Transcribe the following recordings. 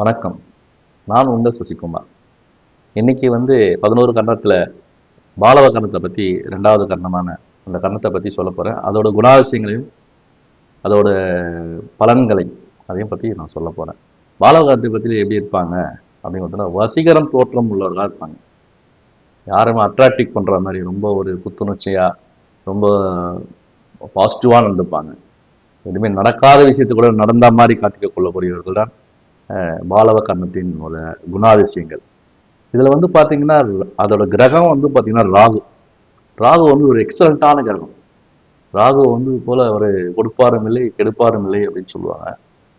வணக்கம். நான் உங்கள் சசிகுமார். இன்னைக்கு வந்து பதினோரு கர்ணத்தில் பாலவ கர்ணத்தை பற்றி ரெண்டாவது கர்ணமான அந்த கர்ணத்தை பற்றி சொல்ல போகிறேன் அதோட குணாதிசயங்களையும் அதோட பலன்களை அதையும் பற்றி நான் சொல்ல போகிறேன் பாலவ கர்ணத்தை பற்றி எப்படி இருப்பாங்க? அப்படின்னு பார்த்தோன்னா வசீகரம் தோற்றம் உள்ளவர்களாக இருப்பாங்க. யாருமே அட்ராக்டிவ் பண்ணுற மாதிரி ரொம்ப ஒரு புத்துணர்ச்சியாக ரொம்ப பாசிட்டிவாக நடந்துப்பாங்க. எதுவுமே நடக்காத விஷயத்து கூட நடந்த மாதிரி காட்டிக்க கொள்ளக்கூடியவர்கள் தான் பாலவ கர்ணத்தின் ஒரு குணாதிசயங்கள். இதில் வந்து பார்த்தீங்கன்னா அதோட கிரகம் வந்து பார்த்தீங்கன்னா ராகு. ராகு வந்து ஒரு எக்ஸலண்ட்டான கிரகம். ராகு வந்து போல ஒரு கொடுப்பாரும் இல்லை கெடுப்பாரும் இல்லை அப்படின்னு சொல்லுவாங்க.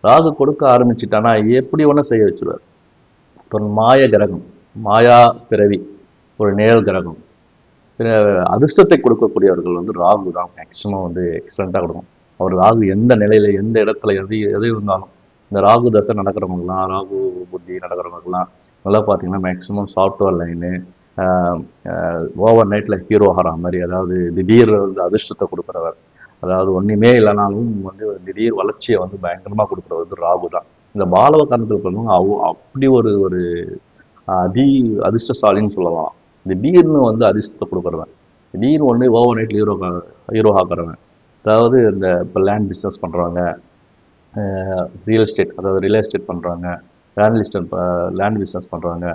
ராகு கொடுக்க ஆரம்பிச்சிட்டானா எப்படி ஒன்று செய்ய வச்சுருவார். அப்புறம் மாய கிரகம் மாயா பிறவி ஒரு நேழல் கிரகம். பிற அதிர்ஷ்டத்தை கொடுக்கக்கூடியவர்கள் வந்து ராகு தான் மேக்சிமம் வந்து எக்ஸலண்ட்டாக கொடுக்கும் அவர் ராகு எந்த நிலையில் எந்த இடத்துல எது எது இருந்தாலும். இந்த ராகு தசை நடக்கிறவங்கலாம் ராகு புத்தி நடக்கிறவங்கலாம் நல்லா பார்த்தீங்கன்னா மேக்ஸிமம் சாஃப்ட்வேர் லைனு ஓவர் நைட்டில் ஹீரோ ஆகிற மாதிரி அதாவது திடீர் வந்து அதிர்ஷ்டத்தை கொடுக்குறவர். அதாவது ஒன்றுமே இல்லைனாலும் வந்து திடீர் வளர்ச்சியை வந்து பயங்கரமாக கொடுக்குறவர் வந்து ராகு தான். இந்த பாலவ காரணத்தில் பண்ணுவாங்க அவ் அப்படி ஒரு ஒரு அதி அதிர்ஷ்டசாலின்னு சொல்லலாம். திடீர்னு வந்து அதிர்ஷ்டத்தை கொடுக்குறவன். திடீர்னு ஒன்று ஓவர் நைட்டில் ஹீரோ ஹீரோ ஆக்குறவன். அதாவது இந்த இப்போ லேண்ட் பிஸ்னஸ் பண்ணுறவங்க ரியல் எஸ்டேட் அதாவது ரியல் எஸ்டேட் பண்ணுறாங்க லேண்ட் லிஸ்ட் லேண்ட் பிஸ்னஸ் பண்ணுறவங்க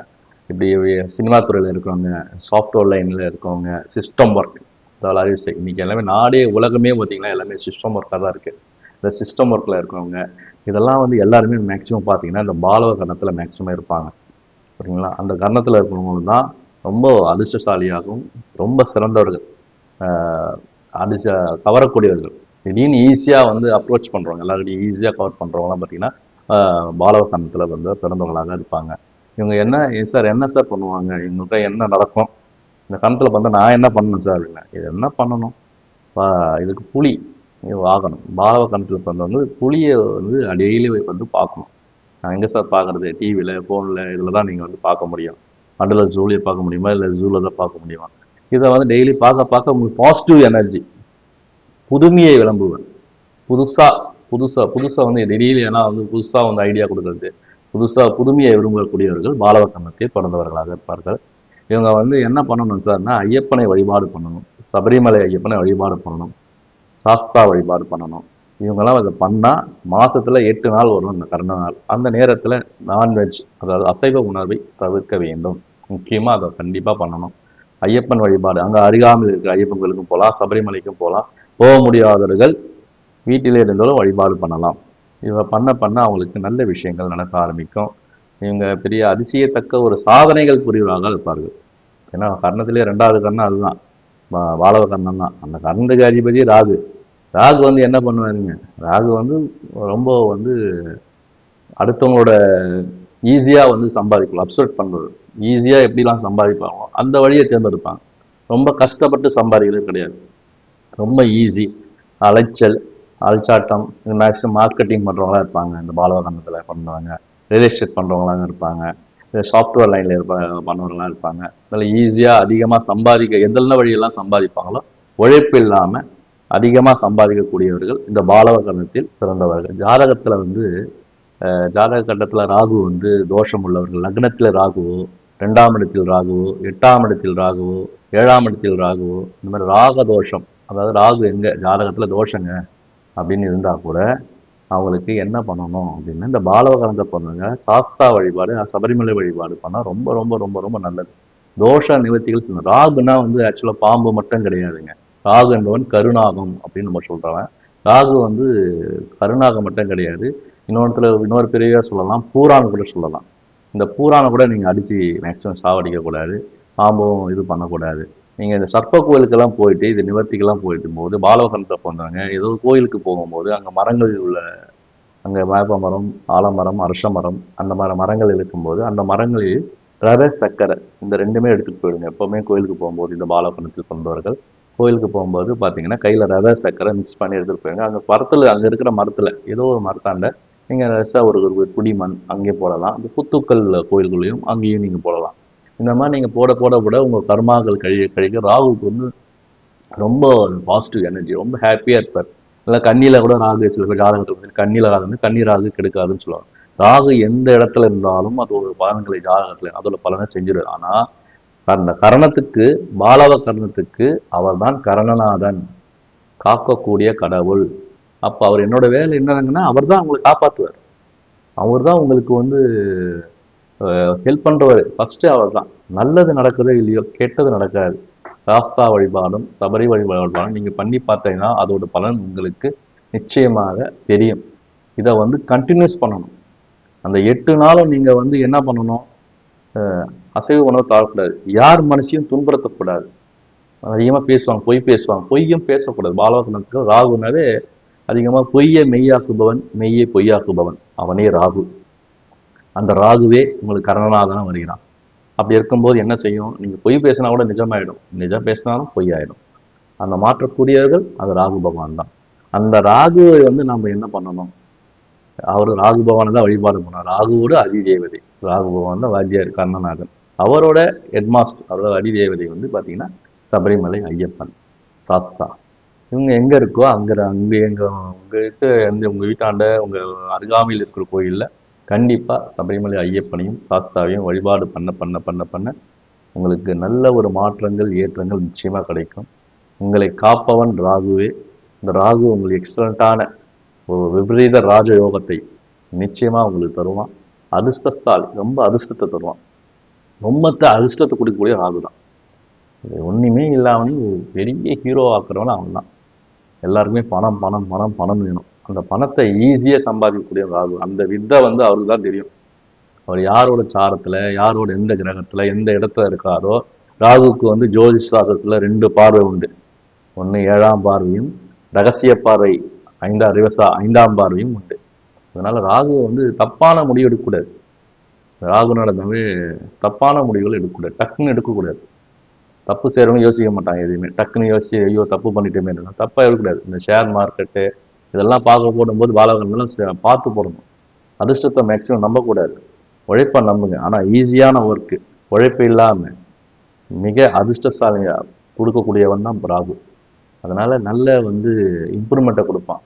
இப்படி சினிமா துறையில் இருக்கிறவங்க சாஃப்ட்வேர் லைனில் இருக்கவங்க சிஸ்டம் ஒர்க் அதாவது அறிவிசை இன்னைக்கு எல்லாமே நாடே உலகமே பார்த்தீங்கன்னா எல்லாமே சிஸ்டம் ஒர்க்காக தான் இருக்குது இந்த சிஸ்டம் ஒர்க்கில் இருக்கிறவங்க இதெல்லாம் வந்து எல்லாருமே மேக்ஸிமம் பார்த்தீங்கன்னா இந்த பாலவ கர்ணத்தில் மேக்ஸிமம் இருப்பாங்க. சரிங்களா? அந்த கர்ணத்தில் இருக்கிறவங்களும் தான் ரொம்ப அதிர்ஷ்டசாலியாகவும் ரொம்ப சிறந்தவர்கள். அதிர்ஷ்ட கவரக்கூடியவர்கள். திடீர்னு ஈஸியாக வந்து அப்ரோச் பண்ணுறவங்க எல்லாருடையும் ஈஸியாக கவர் பண்ணுறவங்களாம் பார்த்தீங்கன்னா ஆஹ் பாலவ வந்து பிறந்தவங்களாக இருப்பாங்க. இவங்க என்ன சார் என்ன சார் பண்ணுவாங்க? இவங்கள்ட்ட என்ன நடக்கும்? இந்த கணத்தில் வந்து நான் என்ன பண்ணணும் சார் அப்படின்னா இது என்ன பண்ணணும்? இதுக்கு புலி ஆகணும். பாலவ கணத்தில் பிறந்தவங்க புளியை வந்து டெய்லி வந்து பார்க்கணும். நான் எங்கே சார் பார்க்குறது? டிவியில் ஃபோனில் இதில் தான் நீங்கள் வந்து பார்க்க முடியும். அண்டில் ஜூலியை பார்க்க முடியுமா? இல்லை ஜூவில் தான் பார்க்க முடியுமா? இதை வந்து டெய்லி பார்க்க பார்க்க உங்களுக்கு பாசிட்டிவ் எனர்ஜி புதுமையை விளம்புவர். புதுசாக புதுசாக புதுசாக வந்து திடீர்னு ஏன்னா வந்து புதுசாக வந்து ஐடியா கொடுக்கறது புதுசாக புதுமையை விரும்பக்கூடியவர்கள் பாலவ பிறந்தவர்களாக இருப்பார்கள். இவங்க வந்து என்ன பண்ணணும் சார்னா ஐயப்பனை வழிபாடு பண்ணணும் சபரிமலை ஐயப்பனை வழிபாடு பண்ணணும் சாஸ்தா வழிபாடு பண்ணணும். இவங்கெல்லாம் அதை பண்ணால் மாதத்தில் எட்டு நாள் வரும் இந்த கர்ண நாள். அந்த நேரத்தில் நான்வெஜ் அதாவது அசைவ உணர்வை தவிர்க்க வேண்டும். முக்கியமாக அதை கண்டிப்பாக பண்ணணும். ஐயப்பன் வழிபாடு அங்கே அருகாமையில் இருக்கிற ஐயப்பன் கோயிலுக்கும் போகலாம் சபரிமலைக்கும் போகலாம் போக முடியாதவர்கள் வீட்டிலே இருந்தாலும் வழிபாடு பண்ணலாம். இவங்க பண்ண பண்ண அவங்களுக்கு நல்ல விஷயங்கள் நடக்க ஆரம்பிக்கும். இவங்க பெரிய அதிசயத்தக்க ஒரு சாதனைகள் புரிவாக இருப்பார்கள் ஏன்னா கர்ணத்திலே ரெண்டாவது கர்ணம் அதுதான். வாழவ கர்ணம் தான். அந்த கர்ணத்துக்கு அதிபதி ராகு. ராகு வந்து என்ன பண்ணுவாருங்க? ராகு வந்து ரொம்ப வந்து அடுத்தவங்களோட ஈஸியாக வந்து சம்பாதிக்கலாம். அப்சர்ட் பண்ணுறது ஈஸியாக எப்படிலாம் சம்பாதிப்பாங்களோ அந்த வழியை தேர்ந்தெடுப்பாங்க. ரொம்ப கஷ்டப்பட்டு சம்பாதிக்கிறது கிடையாது. ரொம்ப ஈஸி அலைச்சல் அலைச்சாட்டம் மேக்ஸிமம் மார்க்கெட்டிங் பண்ணுறவங்களாம் இருப்பாங்க. இந்த பாலவகண்டத்தில் பண்ணுறவங்க ரியல் எஸ்டேட் பண்ணுறவங்களாம் இருப்பாங்க. சாஃப்ட்வேர் லைனில் இருப்ப பண்ணுறவங்களாம் இருப்பாங்க. அதில் ஈஸியாக அதிகமாக சம்பாதிக்க எந்தெல்லாம் வழியெல்லாம் சம்பாதிப்பாங்களோ உழைப்பு இல்லாமல் அதிகமாக சம்பாதிக்கக்கூடியவர்கள் இந்த பாலவகரணத்தில் பிறந்தவர்கள். ஜாதகத்தில் வந்து ஜாதக கட்டத்தில் ராகு வந்து தோஷம் உள்ளவர்கள். லக்னத்தில் ராகுவோ ரெண்டாம் இடத்தில் ராகுவோ எட்டாம் இடத்தில் ராகுவோ ஏழாம் இடத்தில் ராகுவோ இந்த மாதிரி ராக தோஷம் அதாவது ராகு எங்கே? ஜாதகத்தில் தோஷங்க. அப்படின்னு இருந்தால் கூட அவங்களுக்கு என்ன பண்ணணும் அப்படின்னா இந்த பாலவகரத்தை பண்ணுங்க. சாஸ்தா வழிபாடு சபரிமலை வழிபாடு பண்ணால் ரொம்ப ரொம்ப ரொம்ப ரொம்ப நல்லது. தோஷ நிவர்த்திகள் ராகுனா வந்து ஆக்சுவலாக பாம்பு மட்டும் கிடையாதுங்க. ராகு என்பவன் கருணாகம் அப்படின்னு நம்ம சொல்கிறவன் ராகு வந்து கருணாகம் மட்டும் கிடையாது. இன்னொருத்துல இன்னொரு பெரிய சொல்லலாம். பூரான் கூட சொல்லலாம். இந்த பூரானை கூட நீங்கள் அடித்து மேக்ஸிமம் சாவடிக்கக்கூடாது பாம்பும் இது பண்ணக்கூடாது. நீங்கள் இந்த சர்ப்ப கோயிலுக்கெல்லாம் போயிட்டு இது நிவர்த்திக்கெல்லாம் போயிட்டு போது பாலவகனத்தை போனாங்க. ஏதோ கோயிலுக்கு போகும்போது அங்கே மரங்கள் உள்ள அங்கே வேப்ப மரம் ஆலமரம் அரச மரம் அந்த மாதிரி மரங்கள் இருக்கும்போது அந்த மரங்களில் ரவை சக்கரை இந்த ரெண்டுமே எடுத்துகிட்டு போயிடுங்க. எப்போவுமே கோயிலுக்கு போகும்போது இந்த பாலவகனத்தில் கொண்டவர்கள். கோயிலுக்கு போகும்போது பார்த்தீங்கன்னா கையில் ரவை சக்கரை மிக்ஸ் பண்ணி எடுத்துகிட்டு போயிடுங்க. அங்கே மரத்தில் அங்கே இருக்கிற மரத்தில் ஏதோ ஒரு மரத்தாண்ட நீங்கள் ரசா ஒரு குடிமண் அங்கே போடலாம். இந்த புத்துக்கள் கோயில்களையும் அங்கேயும் நீங்கள் போடலாம். இந்த மாதிரி நீங்கள் போட போட போட உங்கள் கர்மாக்கள் கழிய கழிக்க ராகுக்கு வந்து ரொம்ப பாசிட்டிவ் எனர்ஜி ரொம்ப ஹாப்பியாக இருப்பார். இல்லை கண்ணியில் கூட ராகு சில பேர் ஜாதகத்தில் வந்து கண்ணியில் ராகு வந்து கண்ணி ராகு கெடுக்காதுன்னு சொல்லுவாங்க. ராகு எந்த இடத்துல இருந்தாலும் அது ஒரு பலன்களை ஜாதகத்தில் அதோட பலனை செஞ்சிடும். ஆனால் அந்த கரணத்துக்கு பாலவ கரணத்துக்கு அவர்தான் கரணநாதன். காக்கக்கூடிய கடவுள். அப்போ அவர் என்னோட வேலை என்னங்கன்னா அவர் தான் அவங்களை காப்பாற்றுவார் அவர் தான் உங்களுக்கு வந்து ஹெல்ப் பண்ணுறவர் ஃபஸ்ட்டு அவர் தான் நல்லது நடக்குதோ இல்லையோ கெட்டது நடக்காது. சாஸ்தா வழிபாடும் சபரி வழிபாடும் நீங்கள் பண்ணி பார்த்தீங்கன்னா அதோட பலன் உங்களுக்கு நிச்சயமாக தெரியும். இதை வந்து கண்டினியூஸ் பண்ணணும். அந்த எட்டு நாளும் நீங்கள் வந்து என்ன பண்ணணும்? அஹ் அசைவ உணவு தாழக்கூடாது யார் மனசையும் துன்புறுத்தக்கூடாது. அதிகமாக பேசுவாங்க பொய் பேசுவாங்க. பொய்யும் பேசக்கூடாது. பாலவகனத்துக்கு ராகுனாவே அதிகமாக பொய்யை மெய்யாக்குபவன் மெய்யை பொய்யாக்குபவன். அவனே ராகு. அந்த ராகுவே உங்களுக்கு கரணநாதனா வருகிறான். அப்படி இருக்கும்போது என்ன செய்யும்? நீங்கள் பொய் பேசினா கூட நிஜமாயிடும். நிஜம் பேசினாலும் பொய் ஆயிடும் அந்த மாற்றக்கூடியவர்கள் அது ராகு பகவான் தான். அந்த ராகுவை வந்து நம்ம என்ன பண்ணணும்? அவர் ராகு பகவானை தான் வழிபாடு பண்ணார் ராகுவோட அதிதேவதை. ராகு பகவான் தான் வாத்தியார் கர்ணநாதன் அவரோட ஹெட்மாஸ்டர் அவரோட அதிதேவதை வந்து பார்த்தீங்கன்னா சபரிமலை ஐயப்பன் சாஸ்தா. இவங்க எங்கே இருக்கோ அங்கே அங்கே எங்கள் உங்களுக்கு எந்த உங்கள் வீட்டாண்ட உங்கள் அருகாமையில் இருக்கிற கோயிலில் கண்டிப்பாக சபரிமலை ஐயப்பனையும் சாஸ்தாவையும் வழிபாடு பண்ண பண்ண பண்ண பண்ண உங்களுக்கு நல்ல ஒரு மாற்றங்கள் ஏற்றங்கள் நிச்சயமாக கிடைக்கும். உங்களை காப்பவன் ராகுவே. இந்த ராகு உங்களுக்கு எக்ஸலண்ட்டான ஒரு விபரீத ராஜயோகத்தை நிச்சயமாக உங்களுக்கு தருவான். அதிர்ஷ்டஸ்தால் ரொம்ப அதிர்ஷ்டத்தை தருவான். ரொம்ப அதிர்ஷ்டத்தை கொடுக்கக்கூடிய ராகு தான். இது ஒன்றுமே இல்லாமல் பெரிய ஹீரோ ஆக்குறவன் அவன் தான் எல்லாருக்குமே பணம் பணம் பணம் பணம் வேணும். அந்த பணத்தை ஈஸியாக சம்பாதிக்கக்கூடிய ராகு அந்த வித்தை வந்து அவருக்கு தான் தெரியும். அவர் யாரோட சாரத்தில் யாரோட எந்த கிரகத்தில் எந்த இடத்துல இருக்காரோ ராகுவுக்கு வந்து ஜோதிஷ் சாஸ்திரத்தில் ரெண்டு பார்வை உண்டு. ஒன்று ஏழாம் பார்வையும் ரகசிய பார்வை ஐந்தாம் ரிவசா ஐந்தாம் பார்வையும் உண்டு. அதனால் ராகு வந்து தப்பான முடிவு எடுக்கக்கூடாது. ராகு நடந்தவே தப்பான முடிவுகள் எடுக்கக்கூடாது. டக்குன்னு எடுக்கக்கூடாது. தப்பு செய்கிறவங்க யோசிக்க மாட்டாங்க எதுவுமே. டக்குன்னு யோசிச்சு ஐயோ தப்பு பண்ணிட்டோமே தப்பாக எடுக்கக்கூடாது. இந்த ஷேர் மார்க்கெட்டு இதெல்லாம் பார்க்க போடும்போது பாலகன்லாம் பார்த்து போடணும். அதிர்ஷ்டத்தை மேக்ஸிமம் நம்பக்கூடாது. உழைப்பை நம்புங்க. ஆனால் ஈஸியான ஒர்க்கு உழைப்பு இல்லாமல் மிக அதிர்ஷ்டசாலியாக கொடுக்கக்கூடியவன் தான் பிராபு அதனால் நல்ல வந்து இம்ப்ரூவ்மெண்ட்டை கொடுப்பான்.